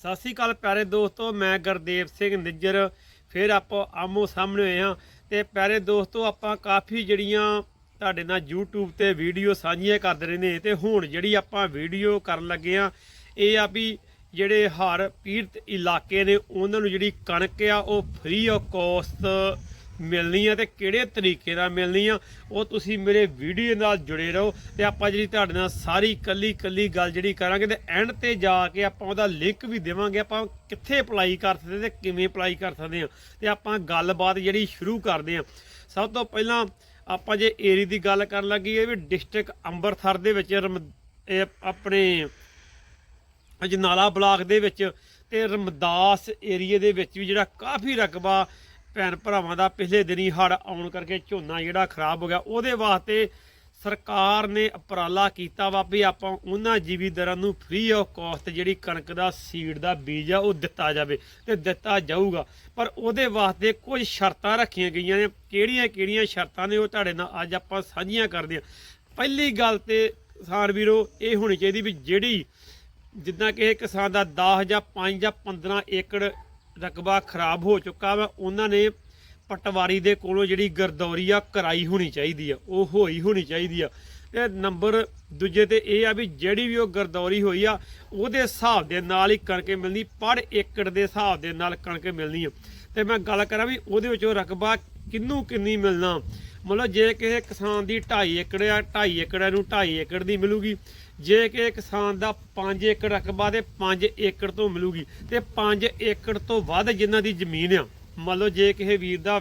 ਸਤਿ ਸ੍ਰੀ ਅਕਾਲ ਪਿਆਰੇ ਦੋਸਤੋ, ਮੈਂ ਗੁਰਦੇਵ ਸਿੰਘ ਨਿੱਜਰ, ਫਿਰ ਆਪਾਂ ਆਮੋ ਸਾਹਮਣੇ ਹੋਏ ਹਾਂ। ਤੇ ਪਿਆਰੇ ਦੋਸਤੋ, ਆਪਾਂ ਕਾਫੀ ਜਿਹੜੀਆਂ ਤੁਹਾਡੇ ਨਾਲ YouTube ਤੇ ਵੀਡੀਓ ਸਾਂਝੀਆਂ ਕਰਦੇ ਰਹਿੰਦੇ ਤੇ ਹੁਣ ਜਿਹੜੀ ਆਪਾਂ ਵੀਡੀਓ ਕਰਨ ਲੱਗੇ ਆ ਇਹ ਆ ਵੀ ਜਿਹੜੇ ਹਰ ਪੀੜਤ ਇਲਾਕੇ ਨੇ, ਉਹਨਾਂ ਨੂੰ ਜਿਹੜੀ ਕਣਕ ਆ, ਉਹ ਫ੍ਰੀ ਆਫ ਕੋਸਟ ਮਿਲਣੀ ਆ ਤੇ ਕਿਹੜੇ ਤਰੀਕੇ ਨਾਲ ਮਿਲਣੀ ਆ, ਉਹ ਤੁਸੀਂ ਮੇਰੇ ਵੀਡੀਓ ਨਾਲ ਜੁੜੇ ਰਹੋ ਤੇ ਆਪਾਂ ਜਿਹੜੀ ਤੁਹਾਡੇ ਨਾਲ ਸਾਰੀ ਕੱਲੀ ਕੱਲੀ ਗੱਲ ਜਿਹੜੀ ਕਰਾਂਗੇ ਤੇ ਐਂਡ ਤੇ ਜਾ ਕੇ ਆਪਾਂ ਉਹਦਾ ਲਿੰਕ ਵੀ ਦੇਵਾਂਗੇ, ਆਪਾਂ ਕਿੱਥੇ ਅਪਲਾਈ ਕਰ ਸਕਦੇ ਤੇ ਕਿਵੇਂ ਅਪਲਾਈ ਕਰ ਸਕਦੇ ਆ ਤੇ ਆਪਾਂ ਗੱਲਬਾਤ ਜਿਹੜੀ ਸ਼ੁਰੂ ਕਰਦੇ ਆ। ਸਭ ਤੋਂ ਪਹਿਲਾਂ ਆਪਾਂ ਜੇ ਏਰੀ ਦੀ ਗੱਲ ਕਰਨ ਲੱਗੀ, ਇਹ ਵੀ ਡਿਸਟ੍ਰਿਕਟ ਅੰਮ੍ਰਿਤਸਰ ਦੇ ਵਿੱਚ ਰਮ- ਆਪਣੇ ਅਜਨਾਲਾ ਬਲਾਕ ਦੇ ਵਿੱਚ ਤੇ ਰਮਦਾਸ ਏਰੀਏ ਦੇ ਵਿੱਚ ਵੀ ਜਿਹੜਾ ਕਾਫੀ ਰਕਬਾ ਭੈਣ ਭਰਾਵਾਂ ਦਾ ਪਿਛਲੇ ਦਿਨੀ ਹੜ ਆਉਣ ਕਰਕੇ ਝੋਨਾ ਜਿਹੜਾ ਖਰਾਬ ਹੋ ਗਿਆ, ਉਹਦੇ ਵਾਸਤੇ ਸਰਕਾਰ ਨੇ ਉਪਰਾਲਾ ਕੀਤਾ ਵਾ ਵੀ ਆਪਾਂ ਉਹਨਾਂ ਜੀਵੀਦਾਰਾਂ ਨੂੰ ਫ੍ਰੀ ਆਫ ਕਾਸਟ ਜਿਹੜੀ ਕਣਕ ਦਾ ਸੀਡ ਦਾ ਬੀਜ ਆ, ਉਹ ਦਿੱਤਾ ਜਾਵੇ ਤੇ ਦਿੱਤਾ ਜਾਊਗਾ। ਪਰ ਉਹਦੇ ਵਾਸਤੇ ਕੁਝ ਸ਼ਰਤਾਂ ਰੱਖੀਆਂ ਗਈਆਂ ਨੇ। ਕਿਹੜੀਆਂ ਕਿਹੜੀਆਂ ਸ਼ਰਤਾਂ ਨੇ ਉਹ ਤੁਹਾਡੇ ਨਾਲ ਅੱਜ ਆਪਾਂ ਸਾਂਝੀਆਂ ਕਰਦੇ ਹਾਂ। ਪਹਿਲੀ ਗੱਲ ਤੇ ਕਿਸਾਨ ਵੀਰੋ, ਇਹ ਹੋਣੀ ਚਾਹੀਦੀ ਵੀ ਜਿਹੜੀ ਜਿੱਦਾਂ ਕਿ ਇਹ ਕਿਸਾਨ ਦਾ 10 ਜਾਂ 5 ਜਾਂ 15 ਏਕੜ ਰਕਬਾ ਖਰਾਬ ਹੋ ਚੁੱਕਾ ਵਾ, ਉਹਨਾਂ ਨੇ ਪਟਵਾਰੀ ਦੇ ਕੋਲੋਂ ਜਿਹੜੀ ਗਰਦੌਰੀ ਆ, ਕਰਾਈ ਹੋਣੀ ਚਾਹੀਦੀ ਆ, ਉਹ ਹੋਈ ਹੋਣੀ ਚਾਹੀਦੀ ਆ। ਤੇ ਨੰਬਰ ਦੂਜੇ ਤੇ ਇਹ ਆ ਵੀ ਜਿਹੜੀ ਵੀ ਉਹ ਗਰਦੌਰੀ ਹੋਈ ਆ, ਉਹਦੇ ਹਿਸਾਬ ਦੇ ਨਾਲ ਹੀ ਕਣਕ ਮਿਲਣੀ, ਪਰ ਏਕੜ ਦੇ ਹਿਸਾਬ ਦੇ ਨਾਲ ਕਣਕ ਮਿਲਣੀ ਆ। ਤੇ ਮੈਂ ਗੱਲ ਕਰਾਂ ਵੀ ਉਹਦੇ ਵਿੱਚੋਂ ਰਕਬਾ ਕਿੰਨੂੰ ਕਿੰਨੀ ਮਿਲਣਾ ਮਤਲਬ ਜੇ ਕਿਸੇ ਕਿਸਾਨ ਦੀ 2.5 ਏਕੜ ਆ 2.5 ਏਕੜ ਨੂੰ 2.5 ਏਕੜ ਦੀ ਮਿਲੂਗੀ। ਜੇ ਕਿ ਕਿਸਾਨ ਦਾ 5 ਏਕੜ ਰਕਬਾ ਤੇ 5 ਏਕੜ ਤੋਂ ਮਿਲੂਗੀ, ਤੇ 5 ਏਕੜ ਤੋਂ ਵੱਧ ਜਿਨ੍ਹਾਂ ਦੀ ਜ਼ਮੀਨ ਆ ਮੰਨ ਲਓ ਜੇ ਕਿਸੇ ਵੀਰ ਦਾ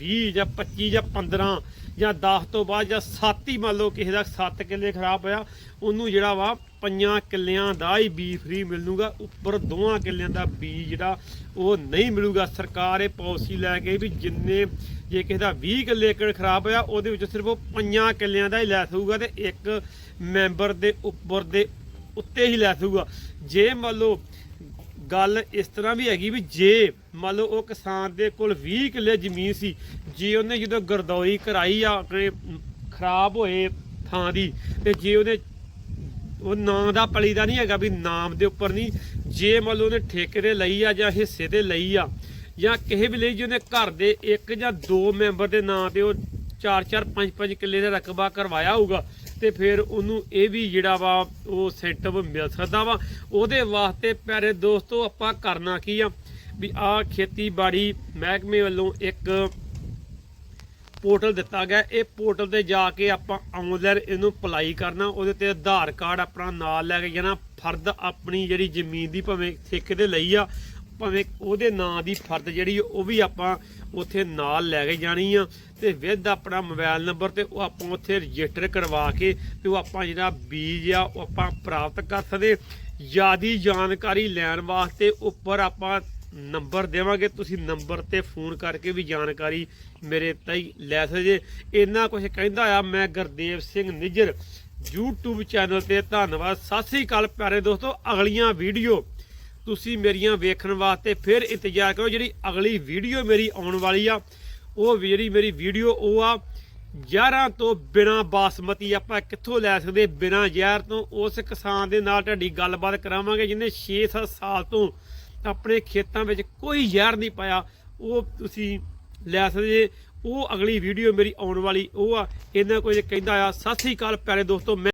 20 ਜਾਂ 25 ਜਾਂ 15 ਜਾਂ 10 ਤੋਂ ਬਾਅਦ ਜਾਂ 7 ਹੀ ਮੰਨ ਲਓ ਕਿਸੇ ਦਾ 7 ਕਿੱਲੇ ਖਰਾਬ ਹੋਇਆ, ਉਹਨੂੰ ਜਿਹੜਾ ਵਾ ਪੰਜਾਂ ਕਿੱਲਿਆਂ ਦਾ ਹੀ ਬੀ ਫ੍ਰੀ ਮਿਲੂਗਾ। ਉੱਪਰ ਦੋਹਾਂ ਕਿੱਲਿਆਂ ਦਾ ਬੀ ਜਿਹੜਾ, ਉਹ ਨਹੀਂ ਮਿਲੂਗਾ। ਸਰਕਾਰ ਇਹ ਪਾਲਿਸੀ ਲੈ ਕੇ ਵੀ ਜਿੰਨੇ, ਜੇ ਕਿਸੇ ਦਾ 20 ਕਿੱਲੇ ਏਕੜ ਖਰਾਬ ਹੋਇਆ, ਉਹਦੇ ਵਿੱਚ ਸਿਰਫ ਉਹ ਪੰਜਾਂ ਕਿੱਲਿਆਂ ਦਾ ਹੀ ਲੈ ਸਕੂਗਾ ਤੇ ਇੱਕ ਮੈਂਬਰ ਦੇ ਉੱਪਰ ਦੇ ਉੱਤੇ ਹੀ ਲੈ ਸਕੂਗਾ। ਜੇ ਮੰਨ ਲਓ ਗੱਲ ਇਸ ਤਰ੍ਹਾਂ ਵੀ ਹੈਗੀ ਵੀ ਜੇ ਮੰਨ ਲਓ ਉਹ ਕਿਸਾਨ ਦੇ ਕੋਲ 20 ਕਿੱਲੇ ਜ਼ਮੀਨ ਸੀ, ਜੇ ਉਹਨੇ ਜਦੋਂ ਗਰਦੌਈ ਕਰਾਈ ਆ, ਆਪਣੇ ਖਰਾਬ ਹੋਏ ਥਾਂ ਦੀ, ਤੇ ਜੇ ਉਹਨੇ ਉਹ ਨਾਮ ਦਾ ਪਲੀ ਦਾ ਨਹੀਂ ਹੈਗਾ ਵੀ ਨਾਮ ਦੇ ਉੱਪਰ ਨਹੀਂ। ਜੇ ਮੰਨ ਲਓ ਉਹਨੇ ਠੇਕੇ ਤੇ ਲਈ ਆ ਜਾਂ ਹਿੱਸੇ ਤੇ ਲਈ ਆ ਜਾਂ ਕਿਸੇ ਵੀ ਲਈ ਜਿਹਨੇ ਘਰ ਦੇ ਇੱਕ ਜਾਂ ਦੋ ਮੈਂਬਰ ਦੇ ਨਾਂ ਤੇ ਉਹ 4-4 5-5 ਕਿੱਲੇ ਦਾ ਰਕਬਾ ਕਰਵਾਇਆ ਹੋਊਗਾ ਤੇ ਫਿਰ ਉਹਨੂੰ ਇਹ ਵੀ ਜਿਹੜਾ ਵਾ ਉਹ ਸੈਂਟਰ ਮਿਲ ਸਕਦਾ ਵਾ। ਉਹਦੇ ਵਾਸਤੇ ਪਿਆਰੇ ਦੋਸਤੋ ਆਪਾਂ ਕਰਨਾ ਕੀ ਆ ਵੀ ਆ ਖੇਤੀਬਾੜੀ ਮਹਿਕਮੇ ਵੱਲੋਂ ਇੱਕ ਪੋਰਟਲ ਦਿੱਤਾ ਗਿਆ। ਇਹ ਪੋਰਟਲ ਤੇ ਜਾ ਕੇ ਆਪਾਂ ਆਨਲਾਈਨ ਇਹਨੂੰ ਅਪਲਾਈ ਕਰਨਾ। ਉਹਦੇ ਤੇ ਆਧਾਰ ਕਾਰਡ ਆਪਣਾ ਨਾਲ ਲੈ ਕੇ ਜਾਣਾ। ਫਰਦ ਆਪਣੀ ਜਿਹੜੀ ਜ਼ਮੀਨ ਦੀ ਭਾਵੇਂ ਠੇਕੇ ਤੇ ਲਈ ਆ, ਭਾਵੇਂ ਉਹਦੇ ਨਾਂ ਦੀ ਫਰਦ ਜਿਹੜੀ ਉਹ ਵੀ ਆਪਾਂ ਉੱਥੇ ਨਾਲ ਲੈ ਕੇ ਜਾਣੀ ਆ। ਤੇ ਵਿਦ ਆਪਣਾ ਮੋਬਾਈਲ ਨੰਬਰ ਤੇ ਉਹ ਆਪਾਂ ਉੱਥੇ ਰਜਿਸਟਰ ਕਰਵਾ ਕੇ ਤੇ ਉਹ ਆਪਾਂ ਜਿਹੜਾ ਬੀਜ ਆ, ਉਹ ਆਪਾਂ ਪ੍ਰਾਪਤ ਕਰ ਸਕਦੇ। ਜਿਆਦੀ ਜਾਣਕਾਰੀ ਲੈਣ ਵਾਸਤੇ ਉੱਪਰ ਆਪਾਂ ਨੰਬਰ ਦੇਵਾਂਗੇ। ਤੁਸੀਂ ਨੰਬਰ ਤੇ ਫੋਨ ਕਰਕੇ ਵੀ ਜਾਣਕਾਰੀ ਮੇਰੇ ਤਾਈ ਲੈ ਸਕਦੇ ਇੰਨਾ ਕੁਝ ਕਹਿੰਦਾ ਆ ਮੈਂ ਗੁਰਦੇਵ ਸਿੰਘ ਨਿੱਜਰ YouTube ਚੈਨਲ ਤੇ। ਧੰਨਵਾਦ। ਸਤਿ ਸ੍ਰੀ ਅਕਾਲ ਪਿਆਰੇ ਦੋਸਤੋ। ਅਗਲੀਆਂ ਵੀਡੀਓ ਤੁਸੀਂ ਮੇਰੀਆਂ ਵੇਖਣ ਵਾਸਤੇ ਫਿਰ ਇੰਤਜ਼ਾਰ ਕਰੋ। ਜਿਹੜੀ ਅਗਲੀ ਵੀਡੀਓ ਮੇਰੀ ਆਉਣ ਵਾਲੀ ਆ, ਉਹ ਜਿਹੜੀ ਮੇਰੀ ਵੀਡੀਓ, ਉਹ ਆ ਜ਼ਹਿਰਾਂ ਤੋਂ ਬਿਨਾ ਬਾਸਮਤੀ। ਆਪਾਂ ਕਿੱਥੋਂ ਲੈ ਸਕਦੇ ਬਿਨਾ ਜ਼ਹਿਰ ਤੋਂ? ਉਸ ਕਿਸਾਨ ਦੇ ਨਾਲ ਤੁਹਾਡੀ ਗੱਲਬਾਤ ਕਰਾਵਾਂਗੇ, ਜਿਹਨੇ 6-7 ਸਾਲ ਤੋਂ ਆਪਣੇ ਖੇਤਾਂ ਵਿੱਚ ਕੋਈ ਜ਼ਹਿਰ ਨਹੀਂ ਪਾਇਆ, ਉਹ ਤੁਸੀਂ ਲੈ ਸਕਦੇ ਜੇ। ਉਹ ਅਗਲੀ ਵੀਡੀਓ ਮੇਰੀ ਆਉਣ ਵਾਲੀ, ਉਹ ਆ ਇਹਨਾਂ ਕੋਈ ਕਹਿੰਦਾ ਆ, ਸਤਿ ਸ੍ਰੀ ਅਕਾਲ ਪਿਆਰੇ ਦੋਸਤੋ, ਮੈਂ